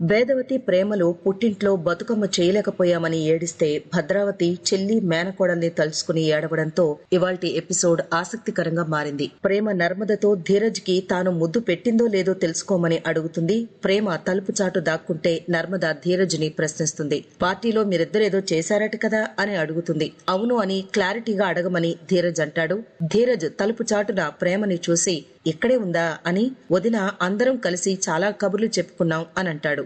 వేదవతి ప్రేమలో పుట్టింట్లో బతుకమ్మ చేయలేకపోయామని ఏడిస్తే భద్రావతి చెల్లి మేనకోడల్ని తలుచుకుని ఏడవడంతో ఇవాల్టి ఎపిసోడ్ ఆసక్తికరంగా మారింది. ప్రేమ నర్మదతో ధీరజ్కి తాను ముద్దు పెట్టిందో లేదో తెలుసుకోమని అడుగుతుంది. ప్రేమ తలుపు చాటు దాక్కుంటే నర్మద ధీరజ్ని ప్రశ్నిస్తుంది. పార్టీలో మీరిద్దరేదో చేశారట కదా అని అడుగుతుంది. అవును అని క్లారిటీగా అడగమని ధీరజ్ అంటాడు. ధీరజ్ తలుపు చాటున ప్రేమని చూసి ఇక్కడే ఉందా? అని వదిన అందరం కలిసి చాలా కబుర్లు చెప్పుకున్నాం అని అంటాడు.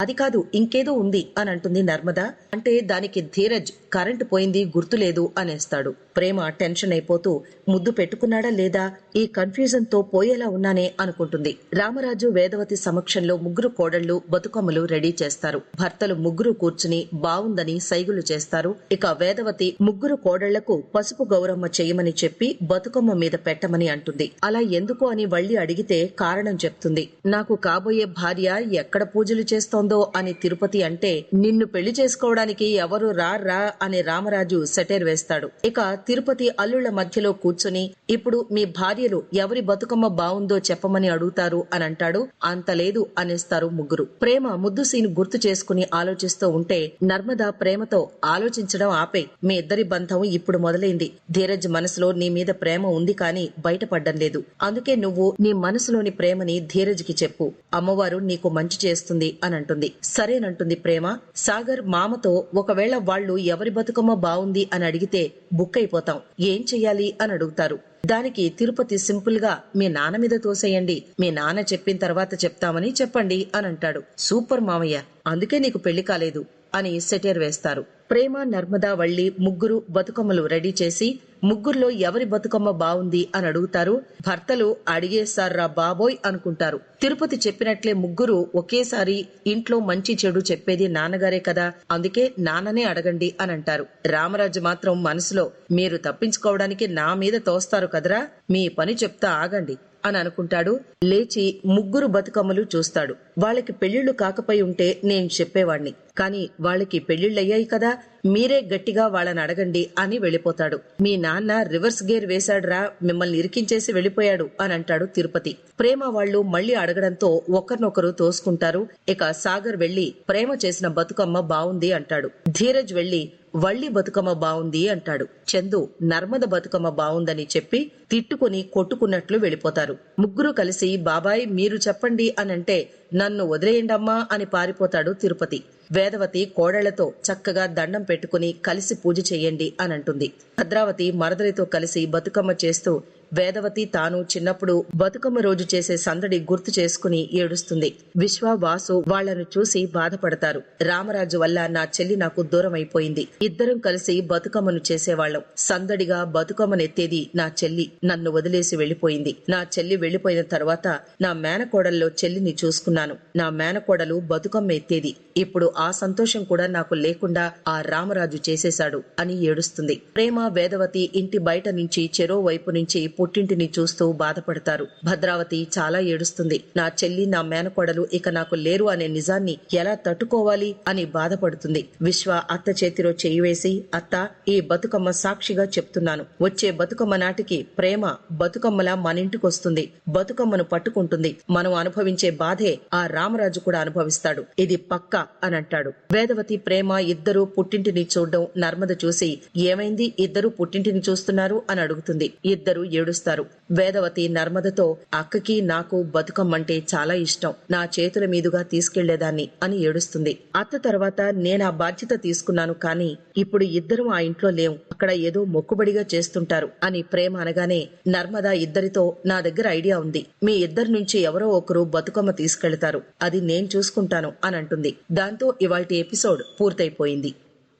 అది కాదు ఇంకేదో ఉంది అని అంటుంది నర్మద. అంటే దానికి ధీరజ్ కరెంటు పోయింది గుర్తులేదు అనేస్తాడు. ప్రేమ టెన్షన్ అయిపోతూ ముద్దు పెట్టుకున్నాడా లేదా? ఈ కన్ఫ్యూజన్తో పోయేలా ఉన్నానే అనుకుంటుంది. రామరాజు వేదవతి సమక్షంలో ముగ్గురు కోడళ్ళు బతుకమ్మలు రెడీ చేస్తారు. భర్తలు ముగ్గురు కూర్చుని బావుందని సైగులు చేస్తారు. ఇక వేదవతి ముగ్గురు కోడళ్ళకు పసుపు గౌరమ్మ చేయమని చెప్పి బతుకమ్మ మీద పెట్టమని అంటుంది. అలా ఎందుకు అని వళ్ళి అడిగితే కారణం చెప్తుంది. నాకు కాబోయే భార్య ఎక్కడ పూజలు చేస్తోంది? అని తిరుపతి అంటే నిన్ను పెళ్ళి చేసుకోవడానికి ఎవరు రా అని రామరాజు సెటైర్ వేస్తాడు. ఇక తిరుపతి అల్లుళ్ళ మధ్యలో కూర్చుని ఇప్పుడు మీ భార్యలు ఎవరి బతుకమ్మ బావుందో చెప్పమని అడుగుతారు అని అంటాడు. అంత లేదు అనేస్తారు ముగ్గురు. ప్రేమ ముద్దు సీన్ గుర్తు చేసుకుని ఆలోచిస్తూ ఉంటే నర్మద ప్రేమతో ఆలోచించడం ఆపే. మీ ఇద్దరి బంధం ఇప్పుడు మొదలైంది. ధీరజ్ మనసులో నీ మీద ప్రేమ ఉంది కానీ బయటపడ్డం లేదు. అందుకే నువ్వు నీ మనసులోని ప్రేమని ధీరజ్కి చెప్పు. అమ్మవారు నీకు మంచి చేస్తుంది అని అంటుంది. సరేనంటుంది ప్రేమ. సాగర్ మామతో ఒకవేళ వాళ్ళు ఎవరి బతుకమ్మ బావుంది అని అడిగితే బుక్ అయిపోతాం ఏం చెయ్యాలి అని అడుగుతారు. దానికి తిరుపతి సింపుల్గా మీ నాన్న మీద తోసేయండి. మీ నాన్న చెప్పిన తర్వాత చెప్తామని చెప్పండి అని అంటాడు. సూపర్ మామయ్య. అందుకే నీకు పెళ్ళి కాలేదు అని సెటేర్ వేస్తారు. ప్రేమ నర్మదా వళ్ళి ముగ్గురు బతుకమ్మలు రెడీ చేసి ముగ్గురులో ఎవరి బతుకమ్మ బాగుంది అని అడుగుతారు? భర్తలు అడిగేశారా బాబోయ్ అనుకుంటారు. తిరుపతి చెప్పినట్లే ముగ్గురు ఒకేసారి ఇంట్లో మంచి చెడు చెప్పేది నాన్నగారే కదా అందుకే నాన్ననే అడగండి అని అంటారు. రామరాజు మాత్రం మనసులో మీరు తప్పించుకోవడానికి నా మీద తోస్తారు కదరా మీ పని చెప్తా ఆగండి అని అనుకుంటాడు. లేచి ముగ్గురు బతుకమ్మలు చూస్తాడు. వాళ్ళకి పెళ్ళిళ్ళు కాకపోయి ఉంటే నేను చెప్పేవాణ్ణి. కాని వాళ్ళకి పెళ్ళిళ్ళయ్యాయి కదా మీరే గట్టిగా వాళ్ళని అడగండి అని వెళ్ళిపోతాడు. మీ నాన్న రివర్స్ గేర్ వేశాడ్రా మిమ్మల్ని ఇరికించేసి వెళ్ళిపోయాడు అని అంటాడు తిరుపతి. ప్రేమ వాళ్ళు మళ్ళీ అడగడంతో ఒకరినొకరు తోసుకుంటారు. ఇక సాగర్ వెళ్ళి ప్రేమ చేసిన బతుకమ్మ బావుంది అంటాడు. ధీరజ్ వెళ్ళి వళ్ళి బతుకమ్మ బావుంది అంటాడు. చందు నర్మద బతుకమ్మ బావుందని చెప్పి తిట్టుకుని కొట్టుకున్నట్లు వెళ్ళిపోతారు. ముగ్గురు కలిసి బాబాయ్ మీరు చెప్పండి అనంటే నన్ను వదిలేయండమ్మా అని పారిపోతాడు తిరుపతి. వేదవతి కోడళ్ళతో చక్కగా దండం పెట్టుకుని కలిసి పూజ చేయండి అని అంటుంది భద్రావతి మరదలితో కలిసి బతుకమ్మ చేస్తూ వేదవతి తాను చిన్నప్పుడు బతుకమ్మ రోజు చేసే సందడి గుర్తు చేసుకుని ఏడుస్తుంది. విశ్వ వాసు వాళ్ళను చూసి బాధపడతారు. రామరాజు వల్ల నా చెల్లి నాకు దూరం అయిపోయింది ఇద్దరం కలిసి బతుకమ్మను చేసేవాళ్ళం సందడిగా బతుకమ్మనెత్తేది నా చెల్లి నన్ను వదిలేసి వెళ్ళిపోయింది నా చెల్లి వెళ్ళిపోయిన తర్వాత నా మేనకోడల్లో చెల్లిని చూసుకున్నాను. నా మేనకోడలు బతుకమ్మ ఎత్తేది. ఇప్పుడు ఆ సంతోషం కూడా నాకు లేకుండా ఆ రామరాజు చేసేశాడు అని ఏడుస్తుంది. ప్రేమ వేదవతి ఇంటి బయట నుంచి చెరో వైపు నుంచి పుట్టింటిని చూస్తూ బాధపడతారు. భద్రావతి చాలా ఏడుస్తుంది. నా చెల్లి నా మేనకోడలు ఇక నాకు లేరు అనే నిజాన్ని ఎలా తట్టుకోవాలి అని బాధపడుతుంది. విశ్వ అత్త చేతిలో చేయి వేసి అత్త ఈ బతుకమ్మ సాక్షిగా చెప్తున్నాను. వచ్చే బతుకమ్మ నాటికి ప్రేమ బతుకమ్మలా మన ఇంటికొస్తుంది బతుకమ్మను పట్టుకుంటుంది. మనం అనుభవించే బాధే ఆ రామరాజు కూడా అనుభవిస్తాడు. ఇది పక్క అని అంటాడు. వేదవతి ప్రేమ ఇద్దరు పుట్టింటిని చూడడం నర్మద చూసి ఏమైంది? ఇద్దరు పుట్టింటిని చూస్తున్నారు అని అడుగుతుంది. ఇద్దరు ఏడుస్తారు వేదవతి నర్మదతో అక్కకి నాకు బతుకమ్మంటే చాలా ఇష్టం. నా చేతుల మీదుగా తీసుకెళ్ళేదాన్ని అని ఏడుస్తుంది. అత్త తర్వాత నేను ఆ బాధ్యత తీసుకున్నాను కానీ ఇప్పుడు ఇద్దరం ఆ ఇంట్లో లేం అక్కడ ఏదో మొక్కుబడిగా చేస్తుంటారు అని ప్రేమ అనగానే నర్మద ఇద్దరితో నా దగ్గర ఐడియా ఉంది. మీ ఇద్దరి నుంచి ఎవరో ఒకరు బతుకమ్మ తీసుకెళ్తారు. అది నేను చూసుకుంటాను అని అంటుంది. దాంతో ఇవాల్టి ఎపిసోడ్ పూర్తయిపోయింది.